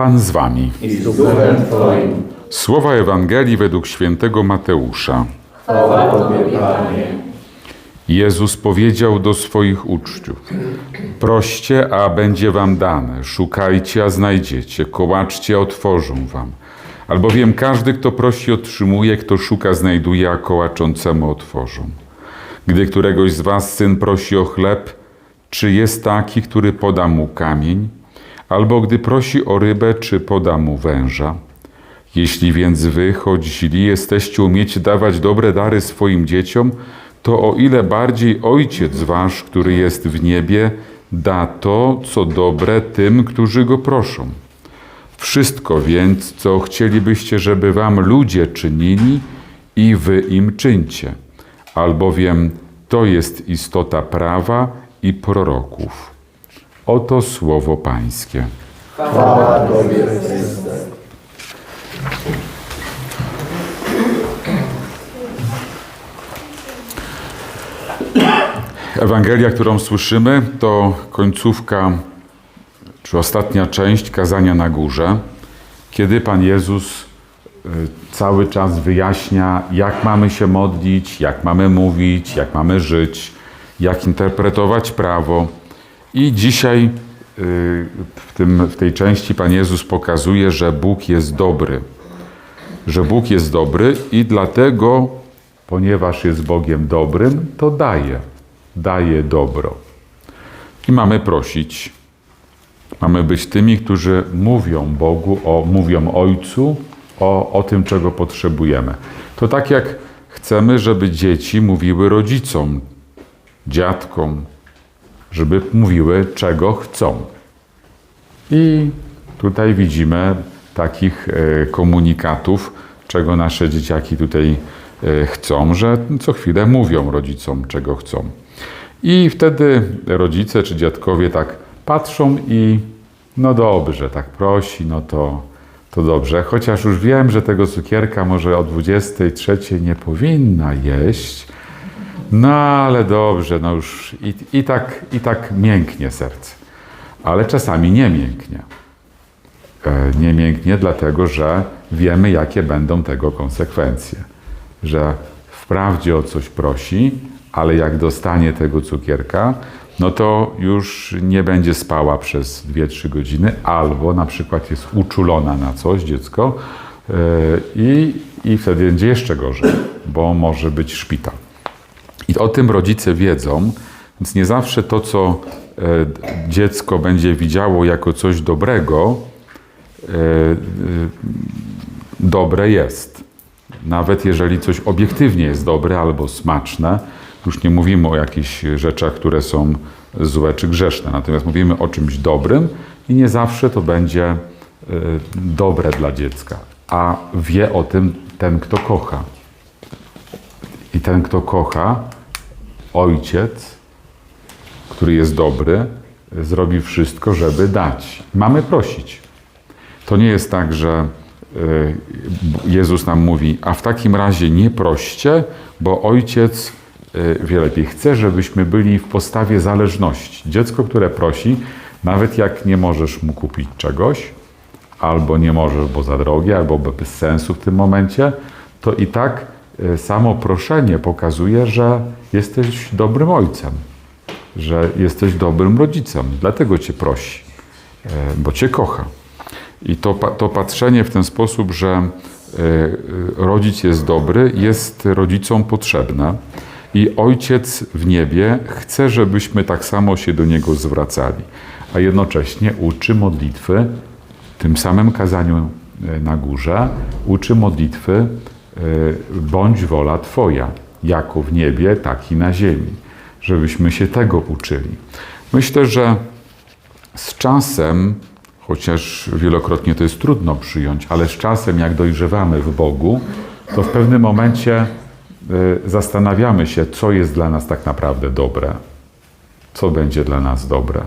Pan z wami. i z duchem Twoim. Słowa Ewangelii według świętego Mateusza. Chwała Tobie, Panie. Jezus powiedział do swoich uczniów: Proście, a będzie wam dane, szukajcie, a znajdziecie, kołaczcie, a otworzą wam. Albowiem każdy, kto prosi, otrzymuje, kto szuka, znajduje, a kołaczącemu otworzą. Gdy któregoś z was syn prosi o chleb, czy jest taki, który poda mu kamień? Albo gdy prosi o rybę, czy poda mu węża? Jeśli więc wy, choć źli jesteście, umiecie dawać dobre dary swoim dzieciom, to o ile bardziej Ojciec Wasz, który jest w niebie, da to, co dobre tym, którzy Go proszą. Wszystko więc, co chcielibyście, żeby Wam ludzie czynili, i Wy im czyńcie, albowiem to jest istota prawa i proroków. Oto słowo Pańskie. Chwała Tobie. Ewangelia, którą słyszymy, to końcówka, czy ostatnia część kazania na górze, kiedy Pan Jezus y, cały czas wyjaśnia, jak mamy się modlić, jak mamy mówić, jak mamy żyć, jak interpretować prawo. I dzisiaj y, w, tym, w tej części Pan Jezus pokazuje, że Bóg jest dobry. Że Bóg jest dobry i dlatego, ponieważ jest Bogiem dobrym, to daje daje dobro. I mamy prosić. Mamy być tymi, którzy mówią Bogu, o, mówią Ojcu o, o tym, czego potrzebujemy. To tak jak chcemy, żeby dzieci mówiły rodzicom, dziadkom, żeby mówiły, czego chcą. I tutaj widzimy takich e, komunikatów, czego nasze dzieciaki tutaj e, chcą, że co chwilę mówią rodzicom, czego chcą. I wtedy rodzice czy dziadkowie tak patrzą i no dobrze, tak prosi, no to, to dobrze. Chociaż już wiem, że tego cukierka może o 23 nie powinna jeść, no ale dobrze, no już i, i, tak, i tak mięknie serce. Ale czasami nie mięknie. E, Nie mięknie, dlatego że wiemy, jakie będą tego konsekwencje. Że wprawdzie o coś prosi, ale jak dostanie tego cukierka, no to już nie będzie spała przez 2-3 godziny, albo na przykład jest uczulona na coś dziecko i, i wtedy będzie jeszcze gorzej, bo może być szpital. I o tym rodzice wiedzą, więc nie zawsze to, co e, dziecko będzie widziało jako coś dobrego, e, e, dobre jest. Nawet jeżeli coś obiektywnie jest dobre albo smaczne, już nie mówimy o jakichś rzeczach, które są złe czy grzeszne, natomiast mówimy o czymś dobrym i nie zawsze to będzie dobre dla dziecka. A wie o tym ten, kto kocha. I ten, kto kocha, ojciec, który jest dobry, zrobi wszystko, żeby dać. Mamy prosić. To nie jest tak, że y, Jezus nam mówi, a w takim razie nie proście, bo ojciec y, wie lepiej. Chce, żebyśmy byli w postawie zależności. Dziecko, które prosi, nawet jak nie możesz mu kupić czegoś, albo nie możesz, bo za drogie, albo bez sensu w tym momencie, to i tak samo proszenie pokazuje, że jesteś dobrym ojcem, że jesteś dobrym rodzicem, dlatego cię prosi, y, bo cię kocha. I to, to patrzenie w ten sposób, że y, rodzic jest dobry, jest rodzicom potrzebne. I ojciec w niebie chce, żebyśmy tak samo się do niego zwracali, a jednocześnie uczy modlitwy tym samym kazaniu e, na górze, uczy modlitwy e, bądź wola Twoja, jako w niebie, tak i na ziemi, żebyśmy się tego uczyli. Myślę, że z czasem, chociaż wielokrotnie to jest trudno przyjąć, ale z czasem, jak dojrzewamy w Bogu, to w pewnym momencie y, zastanawiamy się, co jest dla nas tak naprawdę dobre, co będzie dla nas dobre.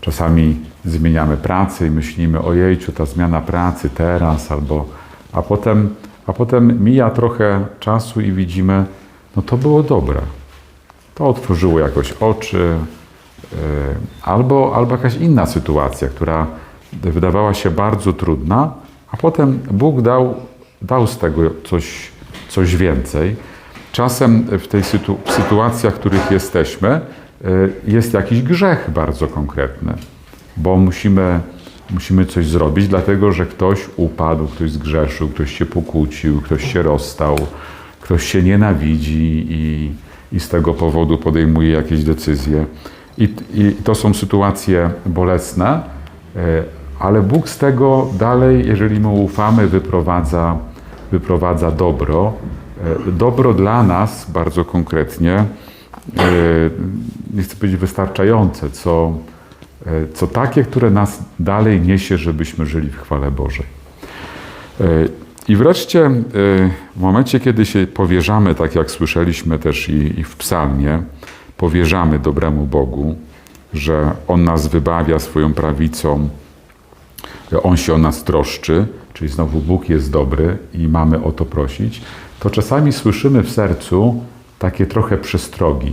Czasami zmieniamy pracę i myślimy, ojejciu, ta zmiana pracy teraz, albo, a potem, a potem mija trochę czasu i widzimy, no to było dobre. To otworzyło jakoś oczy, y, albo, albo jakaś inna sytuacja, która wydawała się bardzo trudna, a potem Bóg dał, dał z tego coś, coś więcej. Czasem w tej sytu, sytuacjach, w których jesteśmy, e, jest jakiś grzech bardzo konkretny, bo musimy, musimy coś zrobić, dlatego że ktoś upadł, ktoś zgrzeszył, ktoś się pokłócił, ktoś się rozstał, ktoś się nienawidzi i, i z tego powodu podejmuje jakieś decyzje. I, I to są sytuacje bolesne, e, ale Bóg z tego dalej, jeżeli mu ufamy, wyprowadza, wyprowadza dobro. E, Dobro dla nas bardzo konkretnie, e, nie chcę powiedzieć wystarczające, co, co takie, które nas dalej niesie, żebyśmy żyli w chwale Bożej. E, I wreszcie e, w momencie, kiedy się powierzamy, tak jak słyszeliśmy też i, w psalmie, powierzamy dobremu Bogu, że On nas wybawia swoją prawicą, On się o nas troszczy, czyli znowu Bóg jest dobry i mamy o to prosić, to czasami słyszymy w sercu takie trochę przestrogi,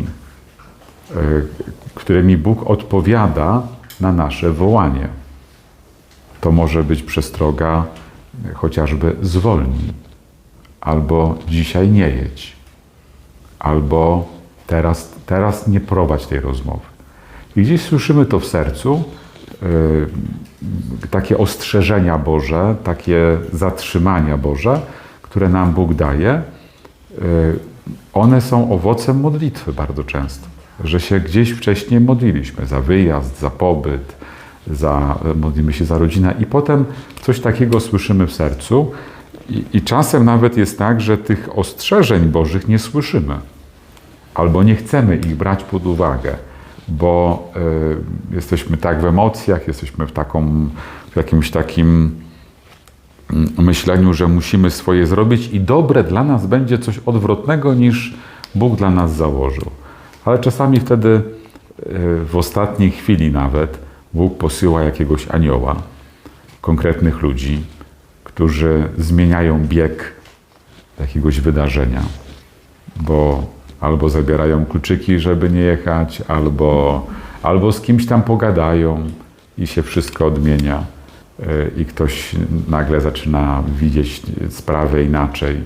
e, którymi Bóg odpowiada na nasze wołanie. To może być przestroga e, chociażby zwolnij, albo dzisiaj nie jedź, albo teraz, teraz nie prowadź tej rozmowy. I gdzieś słyszymy to w sercu, yy, takie ostrzeżenia Boże, takie zatrzymania Boże, które nam Bóg daje. Yy, one są owocem modlitwy bardzo często, że się gdzieś wcześniej modliliśmy za wyjazd, za pobyt, za, modlimy się za rodzinę. I potem coś takiego słyszymy w sercu. I, i czasem nawet jest tak, że tych ostrzeżeń Bożych nie słyszymy. Albo nie chcemy ich brać pod uwagę, bo y, jesteśmy tak w emocjach, jesteśmy w, taką, w jakimś takim mm, myśleniu, że musimy swoje zrobić i dobre dla nas będzie coś odwrotnego niż Bóg dla nas założył. Ale czasami wtedy y, w ostatniej chwili nawet Bóg posyła jakiegoś anioła, konkretnych ludzi, którzy zmieniają bieg jakiegoś wydarzenia, bo albo zabierają kluczyki, żeby nie jechać, albo, albo z kimś tam pogadają i się wszystko odmienia y, i ktoś nagle zaczyna widzieć sprawę inaczej,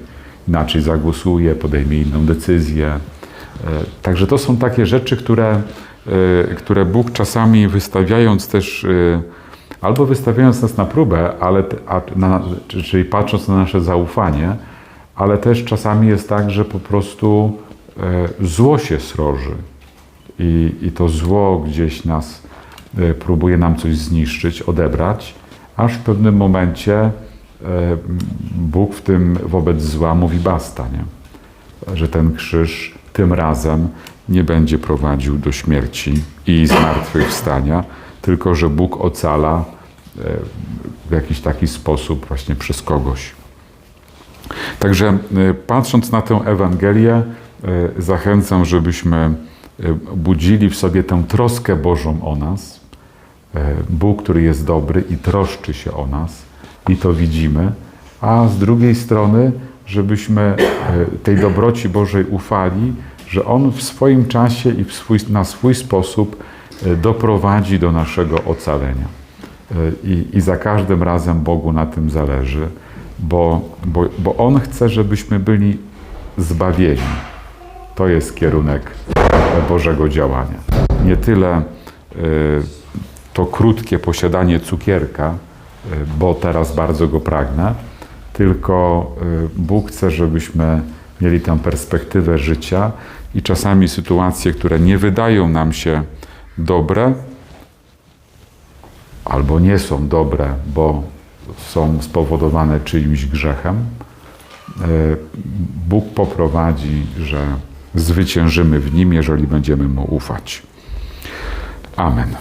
inaczej zagłosuje, podejmie inną decyzję. Y, Także to są takie rzeczy, które, y, które Bóg czasami wystawiając też, y, albo wystawiając nas na próbę, ale, a, na, czyli patrząc na nasze zaufanie, ale też czasami jest tak, że po prostu e, zło się sroży i, i to zło gdzieś nas e, próbuje nam coś zniszczyć, odebrać, aż w pewnym momencie e, Bóg w tym wobec zła mówi basta, nie? że ten krzyż tym razem nie będzie prowadził do śmierci i zmartwychwstania, tylko że Bóg ocala e, w jakiś taki sposób właśnie przez kogoś. Także y, patrząc na tę Ewangelię, y, zachęcam, żebyśmy budzili w sobie tę troskę Bożą o nas. Bóg, który jest dobry i troszczy się o nas, i to widzimy, a z drugiej strony, żebyśmy y, tej dobroci Bożej ufali, że On w swoim czasie i swój, na swój sposób y, doprowadzi do naszego ocalenia. Y, I, I za każdym razem Bogu na tym zależy, bo, bo, bo On chce, żebyśmy byli zbawieni. To jest kierunek Bożego działania. Nie tyle to krótkie posiadanie cukierka, bo teraz bardzo go pragnę, tylko y, Bóg chce, żebyśmy mieli tę perspektywę życia i czasami sytuacje, które nie wydają nam się dobre, albo nie są dobre, bo są spowodowane czyimś grzechem, e, Bóg poprowadzi, że zwyciężymy w Nim, jeżeli będziemy Mu ufać. Amen.